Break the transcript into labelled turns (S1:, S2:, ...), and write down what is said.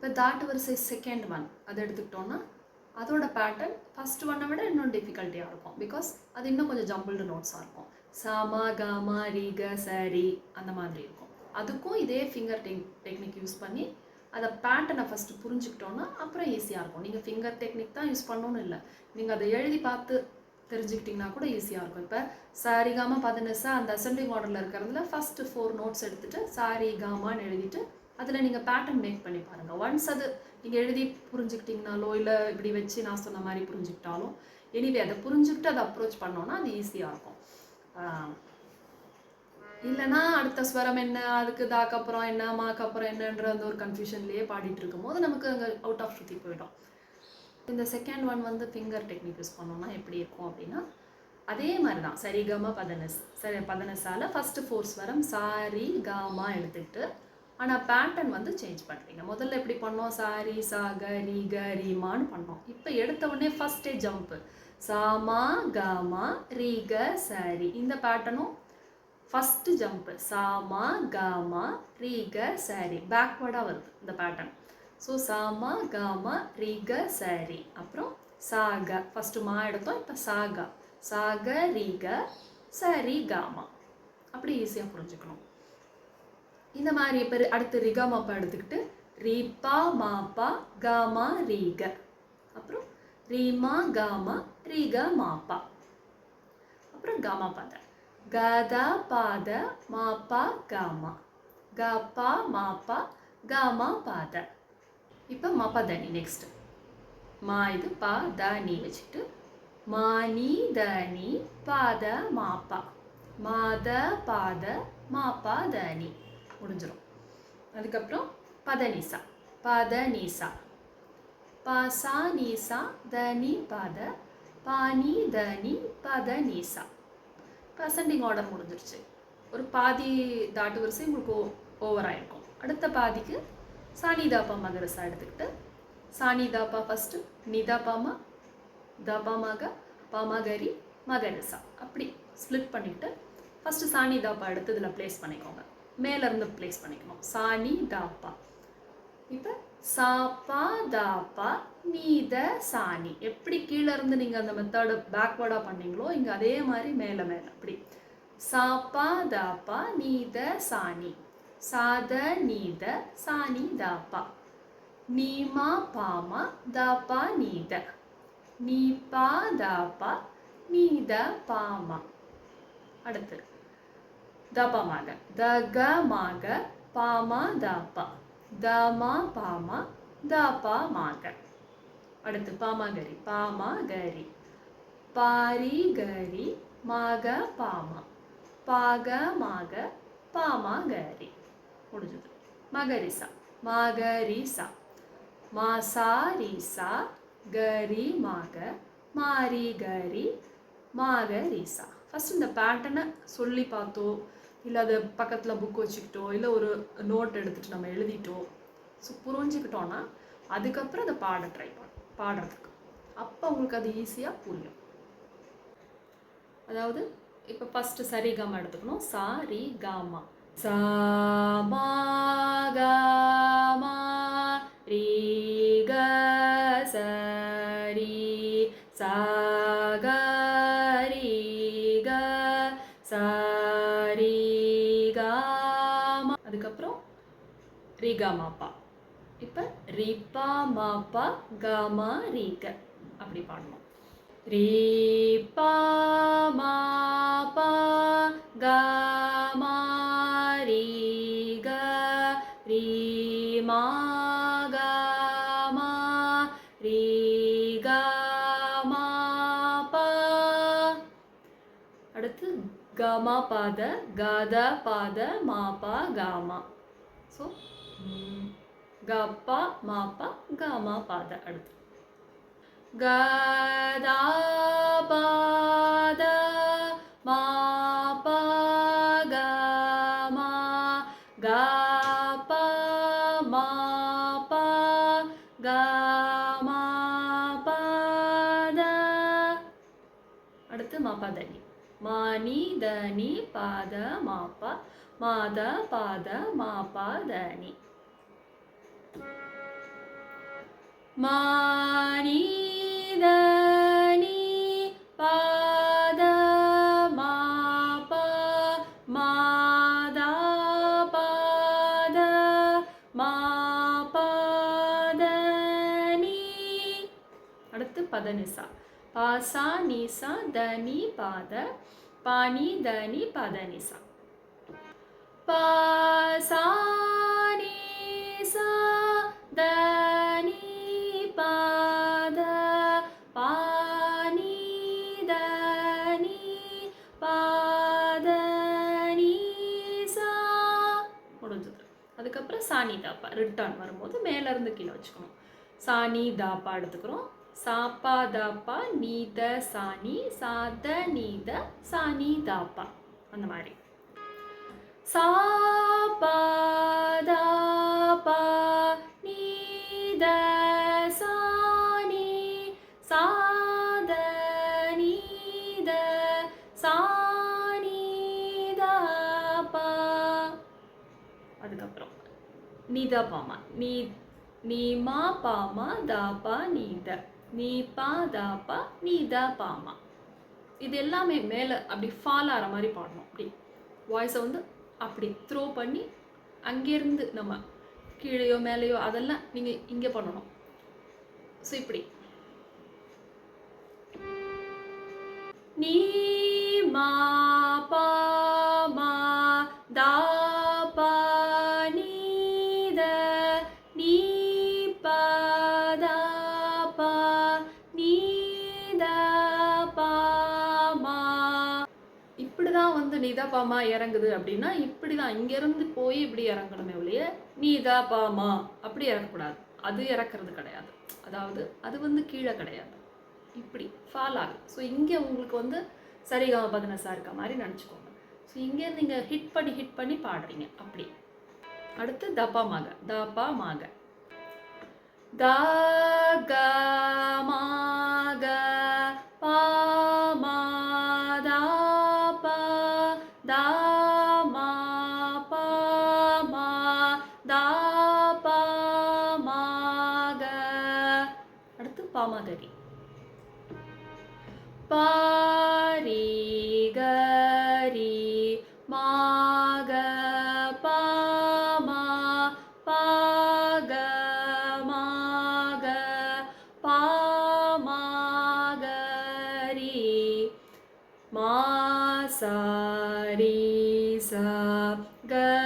S1: இப்போ தாட் வரிசை second one அதை எடுத்துக்கிட்டோன்னா அதோட பேட்டர்ன் ஃபஸ்ட் ஒன்னை விட இன்னும் டிஃபிகல்ட்டியாக இருக்கும். பிகாஸ் அது இன்னும் கொஞ்சம் ஜம்பிள்டு நோட்ஸாக இருக்கும். சாமா காமா ரீக சரி அந்த மாதிரி இருக்கும். அதுக்கும் இதே ஃபிங்கர் டெக் டெக்னிக் யூஸ் பண்ணி அதை பேட்டர்னை ஃபஸ்ட்டு புரிஞ்சுக்கிட்டோன்னா அப்புறம் ஈஸியாக இருக்கும். நீங்கள் ஃபிங்கர் டெக்னிக் தான் யூஸ் பண்ணணும்னு இல்லை. நீங்கள் அதை எழுதி பார்த்து தெரிஞ்சுக்கிட்டிங்கன்னா கூட ஈஸியாக இருக்கும். இப்போ சாரி காமா பதினெசா அந்த அசெண்டிங் ஆர்டரில் இருக்கிறதுல ஃபஸ்ட்டு ஃபோர் நோட்ஸ் எடுத்துகிட்டு சாரிகாமான்னு எழுதிட்டு அதில் நீங்கள் பேட்டர்ன் மேக் பண்ணி பாருங்கள் ஒன்ஸ் அது நீங்கள் எழுதி புரிஞ்சுக்கிட்டிங்கனாலோ இல்லை இப்படி வச்சு நான் சொன்ன மாதிரி புரிஞ்சுக்கிட்டாலும் எனிவே அதை புரிஞ்சுக்கிட்டு அதை அப்ரோச் பண்ணோன்னா அது ஈஸியாக இருக்கும். இல்லைனா இல்லைன்னா அடுத்த ஸ்வரம் என்ன அதுக்கு தாக்கு அப்புறம் என்ன மாக்கு அப்புறம் என்னன்ற அந்த ஒரு கன்ஃபியூஷன்லேயே பாடிட்டு இருக்கும்போது நமக்கு அங்கே அவுட் ஆஃப் ஸ்ருதி போயிடும். இந்த செகண்ட் ஒன் வந்து ஃபிங்கர் டெக்னிக் யூஸ் பண்ணோம்னா எப்படி இருக்கும் அப்படின்னா அதே மாதிரி தான் சரிகம பதனஸ் சரி பதனஸால ஃபஸ்ட்டு ஃபோர் ஸ்வரம் சாரி காமா எடுத்துக்கிட்டு ஆனால் பேட்டர்ன் வந்து சேஞ்ச் பண்ணுறீங்க முதல்ல எப்படி பண்ணோம்? சாரி சா க க ரீமான்னு பண்ணோம். இப்போ எடுத்த உடனே ஃபஸ்ட்டே ஜம்ப்பு சாமா காமா ரீ க சாரி. இந்த பேட்டர்னும் ஃபஸ்ட்டு ஜம்ப்பு சாமா காமா ரீக சாரி. பேக்வேர்டாக வருது இந்த பேட்டர்ன் ஸோ சாமா காமா ரீக சாரி. அப்புறம் சாக. ஃபஸ்ட்டு மா எடுத்தோம் இப்போ சாகா. சாக ரீக சரி காமா அப்படி ஈஸியாக புரிஞ்சுக்கணும். இந்த மாதிரி இப்போ அடுத்து ரிகா மாப்பா எடுத்துக்கிட்டு ரீப்பா மாப்பா காமா ரீக. அப்புறம் ரீமா காமா ரீக மாப்பா. அப்புறம் காமா பாத கதா பாத மாப்பா காமா. கப்பா மாப்பா காமா பாத. இப்போ மாப்பா தனி நெக்ஸ்ட் மா இது பா த நீ மானி தனி பாத மாப்பா. மாத பாத மாப்பா தனி முடிஞ்சிடும் அதுக்கப்புறம் பதனிசா பதனிசா பாசா நீசா தனி பத பானி தனி பத நீசா இப்போ அசெண்டிங் ஆர்டர் முடிஞ்சிருச்சு. ஒரு பாதி தாட்டு வரிசை உங்களுக்கு ஓ ஓவராயிருக்கும் அடுத்த பாதிக்கு சாணிதாப்பா மகரசா எடுத்துக்கிட்டு சாணிதாப்பா ஃபஸ்ட்டு நிதாபாமா தாபாமாக பாமகரி மகரசா. அப்படி ஸ்ப்ளிட் பண்ணிக்கிட்டு ஃபஸ்ட்டு சானிதாப்பா எடுத்து இதில் ப்ளேஸ் பண்ணிக்கோங்க. மேலேருந்து ப்ளேஸ் பண்ணிக்கணும். சாணி தாப்பா. இப்போ சாப்பா தாப்பா நீத சாணி. எப்படி கீழே இருந்து நீங்கள் அந்த மெத்தடு பேக்வேர்டாக பண்ணீங்களோ இங்கே அதே மாதிரி மேலே மேலே. அப்படி. சாப்பா தாப்பா நீத சாணி. சாத நீத சாணி தாப்பா. நீமா பாமா தாப்பா நீத. பா தாப்பா நீத பாமா. அடுத்து. தபமாக. தகமாக பாமா தாப்பா. தமா பாமா தாப்பா மாக அடுத்து பாமாகரி. பாமாகரி. பாரி கரி மாக பாமா. பாகமாக பாமாகரி. முடிஞ்சது. மகரிசா. மாகரிசா. மாசாரிசா. கரி மாக மாரி கரி மாகரிசா. ஃபஸ்ட் இந்த பேட்டர்னை சொல்லி பார்த்தோம். இல்லை அது பக்கத்தில் புக் வச்சுக்கிட்டோ இல்லை ஒரு நோட் எடுத்துகிட்டு நம்ம எழுதிட்டோ. ஸோ புரிஞ்சுக்கிட்டோன்னா அதுக்கப்புறம் அதை பாட ட்ரை பண்ணும் பாடுறதுக்கு. அப்போ உங்களுக்கு அது ஈஸியாக புரியும். அதாவது இப்போ ஃபஸ்ட்டு சரி காமா எடுத்துக்கணும். சா ரி காமா. சா மா காமா ரி க ச சா ரி இப்போ ரிப்பா மாப்பா காமா ரீக அப்படி பாடணும் ரிப்பா மாப்பா காமா ரீக. ரீமா காமா ரீகா மாப்பா. அடுத்து கமா பாத காத பாத மாப்பா காமா. ஸோ கப்பா மாப்பா காமா பாத அடுத்து கதா பாத மாப்பா காமா கப்பா மாப்பா காமா பாத அடுத்து மாப்பாதனி மானி தனி பாத மாப்பா மாத பாத மாப்பா தனி மானி அடுத்து பதனிசா. பாசா நீசா தனி பாத பாணி தனி பதனிசா. பாசா நீசா த சாணி தாப்பா ரிட்டர்ன் வரும்போது மேலேருந்து கீழே வச்சுக்கணும். சாணி தாப்பா எடுத்துக்கிறோம். சாப்பா தாப்பா நீத சாணி சாத நீத சாணி தாப்பா. அந்த மாதிரி. சாப்பா தாப்பா நீத நீதா பாமா நீ நீமா பாமா தாபா நீத. நீ பா தாபா நீதா பாமா இது எல்லாமே மேலே அப்படி ஃபால் ஆகிற மாதிரி பாடணும். அப்படி வாய்ஸை வந்து அப்படி த்ரோ பண்ணி அங்கேருந்து நம்ம கீழேயோ மேலேயோ அதெல்லாம் நீங்கள் இங்கே பண்ணணும். ஸோ இப்படி. நீ மா தான் வந்து நீதா பாமா இறங்குது அப்படின்னா இப்படி தான் இங்கேருந்து போய் இப்படி இறங்கணுமே ஒழிய நிதாபாமா அப்படி இறக்கக்கூடாது. அது இறக்குறது கிடையாது. அதாவது அது வந்து கீழே கிடையாது. இப்படி ஃபால் ஆகுது. ஸோ இங்கே உங்களுக்கு வந்து சரிகாம பதினசா இருக்க மாதிரி நினச்சிக்கோங்க. ஸோ இங்கே நீங்கள் ஹிட் பண்ணி ஹிட் பண்ணி பாடுறீங்க. அப்படி. அடுத்து தப்பா மாக தப்பா மாக த தா மா பா மா தா பா மாக அடுத்து பாமகரி பாரி கரி மாக பாமா பாக மாக பாமாகரி மாசா ச கரி